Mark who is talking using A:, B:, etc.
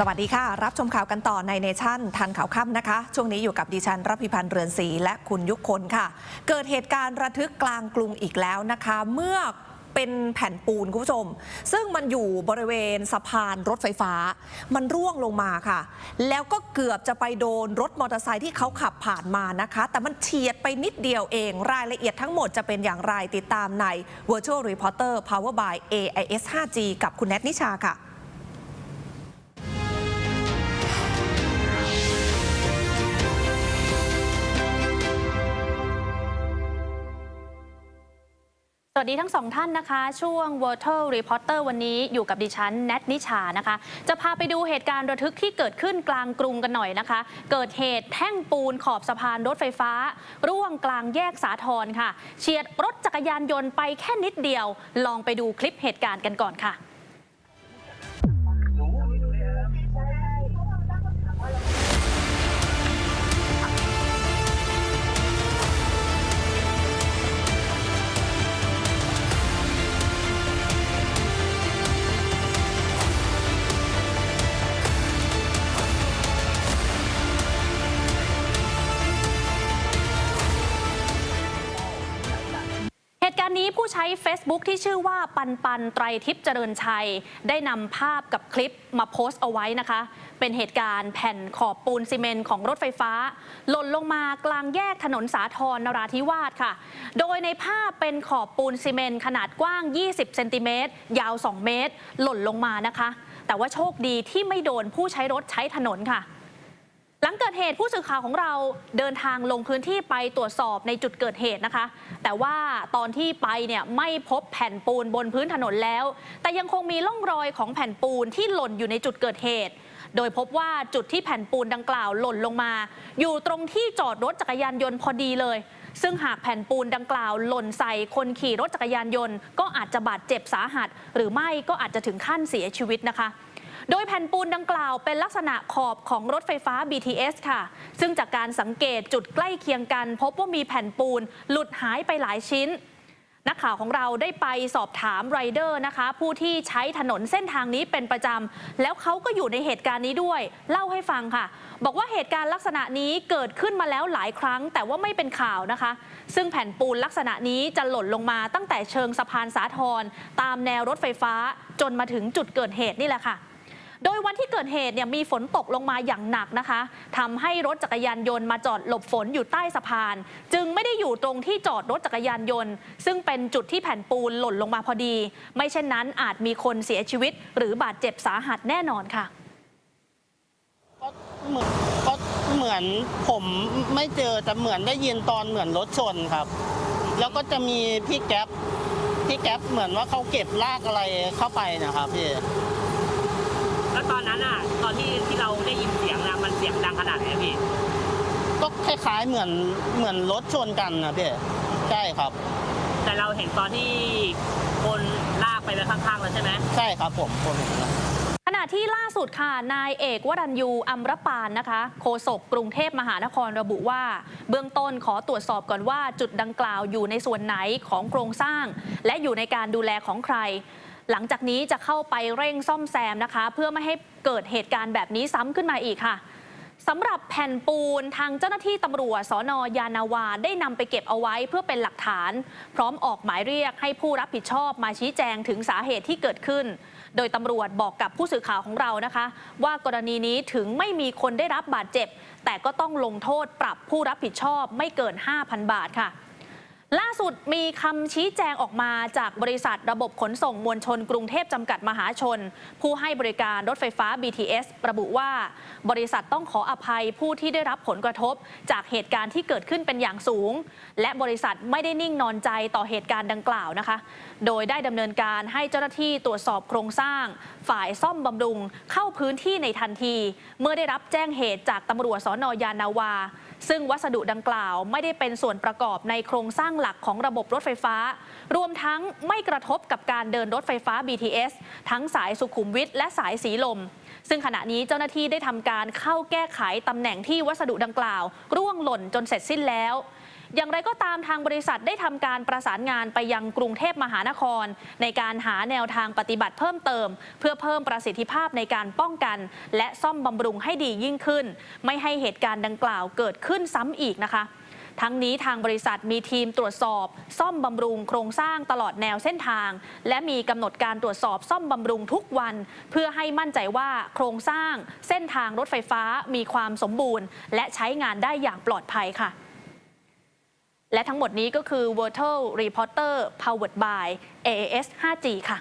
A: สวัสดีค่ะ รับชมข่าวกันต่อในเนชั่นทันข่าวค่ำนะคะ ช่วงนี้อยู่กับดิฉันรับพิพันธ์เรือนศรีและคุณยุคคนค่ะ เกิดเหตุการณ์ระทึกกลางกรุงอีกแล้วนะคะ เมื่อเป็นแผ่นปูนคุณผู้ชม ซึ่งมันอยู่บริเวณสะพานรถไฟฟ้า มันร่วงลงมาค่ะ แล้วก็เกือบจะไปโดนรถมอเตอร์ไซค์ที่เขาขับผ่านมานะคะ แต่มันเฉียดไปนิดเดียวเอง รายละเอียดทั้งหมดจะเป็นอย่างไรติดตามใน Virtual Reporter Power by AIS 5G กับคุณแนทนิชาค่ะ
B: วัสดีทั้งสองท่านนะคะ ช่วง Virtual Reporter วันนี้อยู่กับดิฉันแนทนิชานะคะ จะพาไปดูเหตุการณ์ระทึกที่เกิดขึ้นกลางกรุงกันหน่อยนะคะ เกิดเหตุแท่งปูนขอบสะพานรถไฟฟ้า ร่วงกลางแยกสาทรค่ะ เฉียดรถจักรยานยนต์ไปแค่นิดเดียว ลองไปดูคลิปเหตุการณ์กันก่อนค่ะ นี้ผู้ใช้ Facebook ที่ชื่อว่าปันปันไตรทิพย์เจริญชัย ได้นำภาพกับคลิปมาโพสต์เอาไว้นะคะ เป็นเหตุการณ์แผ่นขอบปูนซีเมนต์ของรถไฟฟ้า หล่นลงมากลางแยกถนนสาทรนราธิวาสค่ะ โดยในภาพเป็นขอบปูนซีเมนต์ขนาดกว้าง 20 เซนติเมตรยาว 2 เมตร หล่นลงมานะคะ แต่ว่าโชคดีที่ไม่โดนผู้ใช้รถใช้ถนนค่ะ ลังเกิดเหตุผู้สื่อข่าวของเราเดินทางลงพื้นที่ไปตรวจสอบในจุดเกิดเหตุนะคะ แต่ว่าตอนที่ไปเนี่ยไม่พบแผ่นปูนบนพื้นถนนแล้ว แต่ยังคงมีร่องรอยของแผ่นปูนที่หล่นอยู่ในจุดเกิดเหตุ โดยพบว่าจุดที่แผ่นปูนดังกล่าวหล่นลงมา อยู่ตรงที่จอดรถจักรยานยนต์พอดีเลย ซึ่งหากแผ่นปูนดังกล่าวหล่นใส่คนขี่รถจักรยานยนต์ ก็อาจจะบาดเจ็บสาหัส หรือไม่ก็อาจจะถึงขั้นเสียชีวิตนะคะ โดยแผ่นปูนดังกล่าวเป็นลักษณะขอบของรถไฟฟ้า BTS ค่ะ ซึ่งจากการสังเกตจุดใกล้เคียงกัน พบว่ามีแผ่นปูนหลุดหายไปหลายชิ้น นักข่าวของเราได้ไปสอบถามไรเดอร์นะคะ ผู้ที่ใช้ถนนเส้นทางนี้เป็นประจำ แล้วเขาก็อยู่ในเหตุการณ์นี้ด้วย เล่าให้ฟังค่ะ บอกว่าเหตุการณ์ลักษณะนี้เกิดขึ้นมาแล้วหลายครั้ง แต่ว่าไม่เป็นข่าวนะคะ ซึ่งแผ่นปูนลักษณะนี้จะหล่นลงมาตั้งแต่เชิงสะพานสาทรตามแนวรถไฟฟ้าจนมาถึงจุดเกิดเหตุนี่แหละค่ะ โดยวันที่เกิดเหตุเนี่ยมีฝนตกลงมาอย่างหนักนะคะทำให้รถจักรยานยนต์มาจอดหลบฝนอยู่ใต้สะพาน จึงไม่ได้อยู่ตรงที่จอดรถจักรยานยนต์ ซึ่งเป็นจุดที่แผ่นปูนหล่นลงมาพอดี ไม่เช่นนั้นอาจมีคนเสียชีวิต หรือบาดเจ็บสาหัสแน่นอนค่ะ
C: ก็เหมือนก็เหมือนผมไม่เจอแต่เหมือนได้ยินตอนเหมือนรถชนครับ แล้วก็จะมีพี่แก๊ปพี่แก๊ปเหมือนว่าเขาเก็บลากอะไรเข้าไปนะครับพี่
D: แล้วตอนนั้นอะ ตอนที่ที่เราได้ยินเสียงนะมันเสียงดังขนาดไหนอะพี่
C: ก็คล้ายๆเหมือนเหมือนรถชนกันนะพี่ใช่ครับ
D: แต่เราเห็นตอนที่คนลากไปไว้ข้างๆแล้วใช่ไหม
C: ใช่ครับผมผมเห็นแล้ว
B: ขณะที่ล่าสุดค่ะ นายเอกวรัญยูอัมรปานนะคะโฆษกกรุงเทพมหานครระบุว่า เบื้องต้นขอตรวจสอบก่อนว่าจุดดังกล่าวอยู่ในส่วนไหนของโครงสร้าง และอยู่ในการดูแลของใคร หลังจากนี้จะเข้าไปเร่งซ่อมแซมนะคะ เพื่อไม่ให้เกิดเหตุการณ์แบบนี้ซ้ำขึ้นมาอีกค่ะสำหรับแผ่นปูนทางเจ้าหน้าที่ตำรวจสนยานาวาได้นำไปเก็บเอาไว้เพื่อเป็นหลักฐาน พร้อมออกหมายเรียกให้ผู้รับผิดชอบมาชี้แจงถึงสาเหตุที่เกิดขึ้น โดยตำรวจบอกกับผู้สื่อข่าวของเรานะคะ ว่ากรณีนี้ถึงไม่มีคนได้รับบาดเจ็บ แต่ก็ต้องลงโทษปรับผู้รับผิดชอบไม่เกิน 5,000 บาทค่ะ ล่าสุดมีคำชี้แจงออกมาจากบริษัทระบบขนส่งมวลชนกรุงเทพจำกัดมหาชน ผู้ให้บริการรถไฟฟ้า BTS ระบุว่า บริษัทต้องขออภัยผู้ที่ได้รับผลกระทบ จากเหตุการณ์ที่เกิดขึ้นเป็นอย่างสูง และบริษัทไม่ได้นิ่งนอนใจต่อเหตุการณ์ดังกล่าวนะคะ โดยได้ดำเนินการให้เจ้าหน้าที่ตรวจสอบโครงสร้าง ฝ่ายซ่อมบำรุง เข้าพื้นที่ในทันที เมื่อได้รับแจ้งเหตุจากตำรวจสนยานาวา ซึ่งวัสดุดังกล่าวไม่ได้เป็นส่วนประกอบในโครงสร้างหลักของระบบรถไฟฟ้า รวมทั้งไม่กระทบกับการเดินรถไฟฟ้า BTS ทั้งสายสุขุมวิทและสายสีลม ซึ่งขณะนี้เจ้าหน้าที่ได้ทำการเข้าแก้ไขตำแหน่งที่วัสดุดังกล่าว ร่วงหล่นจนเสร็จสิ้นแล้วอย่างไรก็ตามทางบริษัทได้ทำการประสานงานไปยังกรุงเทพมหานคร ในการหาแนวทางปฏิบัติเพิ่มเติม เพื่อเพิ่มประสิทธิภาพในการป้องกัน และซ่อมบำรุงให้ดียิ่งขึ้น ไม่ให้เหตุการณ์ดังกล่าวเกิดขึ้นซ้ำอีกนะคะ ทั้งนี้ทางบริษัทมีทีมตรวจสอบ ซ่อมบำรุงโครงสร้างตลอดแนวเส้นทาง และมีกำหนดการตรวจสอบซ่อมบำรุงทุกวัน เพื่อให้มั่นใจว่าโครงสร้างเส้นทางรถไฟฟ้ามีความสมบูรณ์ และใช้งานได้อย่างปลอดภัยค่ะและทั้งหมดนี้ก็คือ Virtual Reporter Powered by AAS 5G ค่ะ